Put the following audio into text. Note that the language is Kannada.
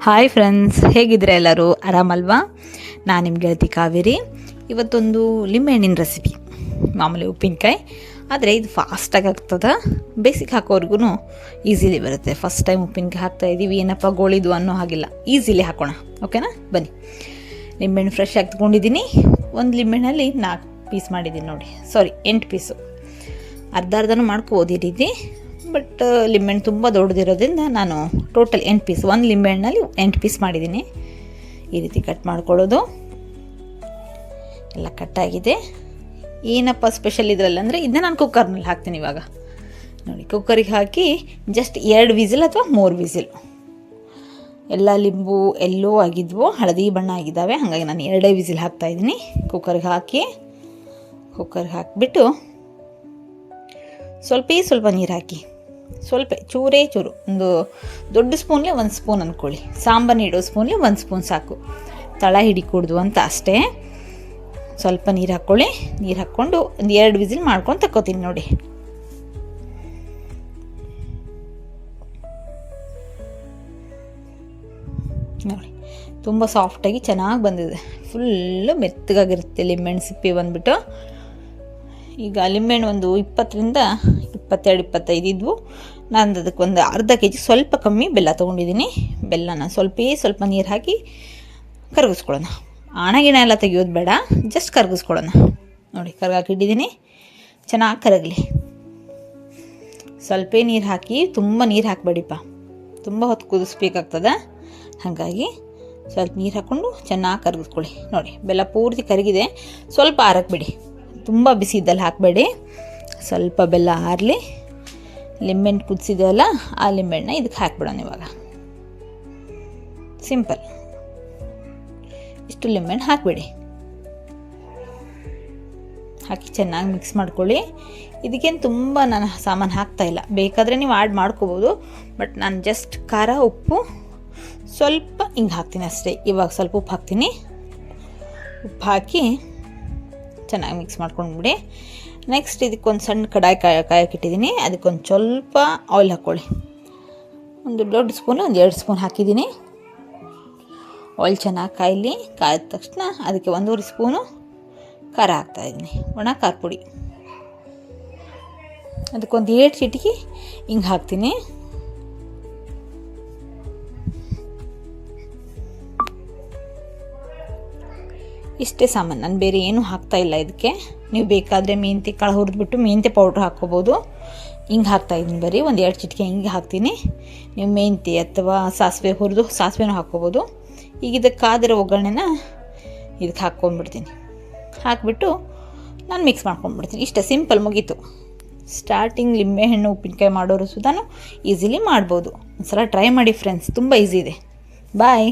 ಹಾಯ್ ಫ್ರೆಂಡ್ಸ್ ಹೇಗಿದ್ರೆ ಎಲ್ಲರೂ? ಆರಾಮಲ್ವಾ? ನಾನು ನಿಮ್ಮ ಗೆಳತಿ ಕಾವೇರಿ. ಇವತ್ತೊಂದು ಲಿಂಬೆಹಣ್ಣಿನ ರೆಸಿಪಿ ಮಾಮೂಲಿ ಉಪ್ಪಿನಕಾಯಿ. ಆದರೆ ಇದು ಫಾಸ್ಟಾಗಿ ಆಗ್ತದೆ. ಬೇಸಿಗೆ ಹಾಕೋರ್ಗು ಈಸಿಲಿ ಬರುತ್ತೆ. ಫಸ್ಟ್ ಟೈಮ್ ಉಪ್ಪಿನಕಾಯಿ ಹಾಕ್ತಾ ಇದ್ದೀವಿ ಏನಪ್ಪ ಗೋಳಿದು ಅನ್ನೋ ಹಾಗಿಲ್ಲ. ಈಸಿಲಿ ಹಾಕೋಣ. ಓಕೆನಾ ಬನ್ನಿ. ಲಿಂಬೆಹಣ್ಣು ಫ್ರೆಶ್ ಆಗಿ ತಗೊಂಡಿದ್ದೀನಿ ಒಂದು ಲಿಂಬೆಹಣ್ಣಲ್ಲಿ ನಾಲ್ಕು ಪೀಸ್ ಮಾಡಿದ್ದೀನಿ ನೋಡಿ. ಸಾರಿ ಎಂಟು ಪೀಸು ಅರ್ಧ ಅರ್ಧನೂ ಮಾಡ್ಕೋ ರೀತಿ. ಬಟ್ ಲಿಂಬೆಹಣ್ಣು ತುಂಬ ದೊಡ್ಡದಿರೋದ್ರಿಂದ ನಾನು ಟೋಟಲ್ ಎಂಟು ಪೀಸ್, ಒಂದು ಲಿಂಬೆಹಣ್ಣಲ್ಲಿ ಎಂಟು ಪೀಸ್ ಮಾಡಿದ್ದೀನಿ. ಈ ರೀತಿ ಕಟ್ ಮಾಡ್ಕೊಳ್ಳೋದು. ಎಲ್ಲ ಕಟ್ಟಾಗಿದೆ ಏನಪ್ಪ ಸ್ಪೆಷಲ್ ಇದರಲ್ಲಿ ಅಂದರೆ ಇದನ್ನ ನಾನು ಕುಕ್ಕರ್ನಲ್ಲಿ ಹಾಕ್ತೀನಿ ಇವಾಗ. ನೋಡಿ ಕುಕ್ಕರಿಗೆ ಹಾಕಿ ಜಸ್ಟ್ ಎರಡು ವಿಸಿಲ್ ಅಥವಾ ಮೂರು ವಿಸಿಲ್. ಎಲ್ಲ ಲಿಂಬು ಎಲ್ಲೋ ಆಗಿದ್ವು, ಹಳದಿ ಬಣ್ಣ ಆಗಿದ್ದಾವೆ, ಹಾಗಾಗಿ ನಾನು ಎರಡೇ ವಿಸಿಲ್ ಹಾಕ್ತಾಯಿದ್ದೀನಿ ಕುಕ್ಕರ್ಗೆ ಹಾಕಿ ಕುಕ್ಕರ್ಗೆ ಹಾಕಿಬಿಟ್ಟು ಸ್ವಲ್ಪ ಸ್ವಲ್ಪ ನೀರು ಹಾಕಿ. ಸ್ವಲ್ಪ ಚೂರೇ ಚೂರು. ಒಂದು ದೊಡ್ಡ ಸ್ಪೂನ್ಲೆ ಒಂದು ಸ್ಪೂನ್ ಅಂದ್ಕೊಳ್ಳಿ ಸಾಂಬಾರು ಇಡೋ ಸ್ಪೂನ್ಲೆ ಒಂದು ಸ್ಪೂನ್ ಸಾಕು. ತಳ ಹಿಡಿಕೂಡ್ದು ಅಂತ ಅಷ್ಟೇ. ಸ್ವಲ್ಪ ನೀರು ಹಾಕ್ಕೊಳ್ಳಿ ನೀರು ಹಾಕ್ಕೊಂಡು ಒಂದು ಎರಡು ವಿಸಿಲ್ ಮಾಡ್ಕೊಂಡು ತಕ್ಕೋತೀನಿ ನೋಡಿ. ನೋಡಿ, ತುಂಬ ಸಾಫ್ಟಾಗಿ ಚೆನ್ನಾಗಿ ಬಂದಿದೆ. ಫುಲ್ಲು ಮೆತ್ತಗಾಗಿರುತ್ತೆ ಲಿಂಬೆಹಣ್ಣು ಸಿಪ್ಪೆ ಬಂದುಬಿಟ್ಟು. ಈಗ ಲಿಂಬೆಹಣ್ಣು ಒಂದು ಇಪ್ಪತ್ತರಿಂದ ಇಪ್ಪತ್ತೆರಡು, ಇಪ್ಪತ್ತೈದು ಇದ್ವು. ನಾನು ಅದಕ್ಕೆ ಒಂದು ಅರ್ಧ ಕೆ ಜಿ ಸ್ವಲ್ಪ ಕಮ್ಮಿ ಬೆಲ್ಲ ತೊಗೊಂಡಿದ್ದೀನಿ. ಬೆಲ್ಲನ ಸ್ವಲ್ಪ ಸ್ವಲ್ಪ ನೀರು ಹಾಕಿ ಕರಗಿಸ್ಕೊಳ್ಳೋಣ. ಆಣಗಿಣ ಎಲ್ಲ ತೆಗಿಯೋದು ಬೇಡ ಜಸ್ಟ್ ಕರಗಿಸ್ಕೊಳ್ಳೋಣ. ನೋಡಿ ಕರಗಾಕಿಟ್ಟಿದ್ದೀನಿ ಚೆನ್ನಾಗಿ ಕರಗಲಿ. ಸ್ವಲ್ಪ ನೀರು ಹಾಕಿ, ತುಂಬ ನೀರು ಹಾಕಬೇಡಿಪ್ಪ. ತುಂಬ ಹೊತ್ತು ಕುದಿಸ್ಬೇಕಾಗ್ತದೆ. ಹಾಗಾಗಿ ಸ್ವಲ್ಪ ನೀರು ಹಾಕ್ಕೊಂಡು ಚೆನ್ನಾಗಿ ಕರಗಿಸ್ಕೊಳ್ಳಿ. ನೋಡಿ, ಬೆಲ್ಲ ಪೂರ್ತಿ ಕರಗಿದೆ. ಸ್ವಲ್ಪ ಆರಕ್ಕೆ ಬಿಡಿ. ತುಂಬ ಬಿಸಿ ಇದ್ದಲ್ಲಿ ಹಾಕಬೇಡಿ. ಸ್ವಲ್ಪ ಬೆಲ್ಲ ಆರಲಿ ಲಿಂಬೆಣ್ಣು ಕುದಿಸಿದೆಯಲ್ಲ ಆ ಲಿಂಬೆಣ್ಣ ಇದಕ್ಕೆ ಹಾಕ್ಬಿಡೋಣ ಇವಾಗ. ಸಿಂಪಲ್ ಇಷ್ಟು ಲಿಂಬೆಣ್ಣು ಹಾಕಿಬಿಡಿ. ಹಾಕಿ ಚೆನ್ನಾಗಿ ಮಿಕ್ಸ್ ಮಾಡ್ಕೊಳ್ಳಿ. ಇದಕ್ಕೇನು ತುಂಬ ನಾನು ಸಾಮಾನು ಹಾಕ್ತಾಯಿಲ್ಲ ಬೇಕಾದರೆ ನೀವು ಆ್ಯಡ್ ಮಾಡ್ಕೋಬೋದು ಬಟ್ ನಾನು ಜಸ್ಟ್ ಖಾರ, ಉಪ್ಪು, ಸ್ವಲ್ಪ ಹಿಂಗೆ ಹಾಕ್ತೀನಿ ಅಷ್ಟೇ. ಇವಾಗ ಸ್ವಲ್ಪ ಉಪ್ಪು ಹಾಕ್ತೀನಿ. ಉಪ್ಪು ಹಾಕಿ ಚೆನ್ನಾಗಿ ಮಿಕ್ಸ್ ಮಾಡ್ಕೊಂಡ್ಬಿಡಿ. ನೆಕ್ಸ್ಟ್ ಇದಕ್ಕೊಂದು ಸಣ್ಣ ಕಡಾಯಿ ಕಾಯಿ ಕಾಯಕ್ಕಿಟ್ಟಿದ್ದೀನಿ ಅದಕ್ಕೊಂದು ಸ್ವಲ್ಪ ಆಯಿಲ್ ಹಾಕ್ಕೊಳ್ಳಿ ಒಂದು ದೊಡ್ಡ ಸ್ಪೂನು ಒಂದು ಎರಡು ಸ್ಪೂನ್ ಹಾಕಿದ್ದೀನಿ ಆಯಿಲ್ ಚೆನ್ನಾಗಿ ಕಾಯಲಿ. ಕಾಯ್ದ ತಕ್ಷಣ ಅದಕ್ಕೆ ಒಂದೂವರೆ ಸ್ಪೂನು ಖಾರ ಹಾಕ್ತಾಯಿದ್ದೀನಿ ಒಣ ಖಾರ ಪುಡಿ. ಅದಕ್ಕೊಂದು ಏಳು ಚಿಟಿಕೆ ಹಿಂಗೆ ಹಾಕ್ತೀನಿ. ಇಷ್ಟೇ ಸಾಮಾನು. ನಾನು ಬೇರೆ ಏನೂ ಹಾಕ್ತಾಯಿಲ್ಲ ಇದಕ್ಕೆ. ನೀವು ಬೇಕಾದರೆ ಮೆಂತೆ ಕಾಳು ಹುರಿದ್ಬಿಟ್ಟು ಮೆಂತೆ ಪೌಡ್ರ್ ಹಾಕ್ಕೋಬೋದು. ಹಿಂಗೆ ಹಾಕ್ತಾಯಿದ್ದೀನಿ ಬರೀ. ಒಂದು ಎರಡು ಚಿಟಿಕೆ ಹಿಂಗೆ ಹಾಕ್ತೀನಿ. ನೀವು ಮೆಂತೆ ಅಥವಾ ಸಾಸಿವೆ ಹುರಿದು ಸಾಸಿವೆನೂ ಹಾಕ್ಕೋಬೋದು. ಈಗ ಇದಕ್ಕಾದರೆ ಕಾದಿರೋ ಒಗ್ಗರಣೆನ ಇದಕ್ಕೆ ಹಾಕ್ಕೊಂಡ್ಬಿಡ್ತೀನಿ. ಹಾಕಿಬಿಟ್ಟು ನಾನು ಮಿಕ್ಸ್ ಮಾಡ್ಕೊಂಡ್ಬಿಡ್ತೀನಿ. ಇಷ್ಟೇ ಸಿಂಪಲ್ ಮುಗೀತು. ಸ್ಟಾರ್ಟಿಂಗ್ ಲಿಂಬೆಹಣ್ಣು, ಉಪ್ಪಿನಕಾಯಿ ಮಾಡೋರು ಸುಧಾನು ಈಸಿಲಿ ಮಾಡ್ಬೋದು. ಒಂದ್ಸಲ ಟ್ರೈ ಮಾಡಿ ಫ್ರೆಂಡ್ಸ್ ತುಂಬ ಈಸಿ ಇದೆ. ಬಾಯ್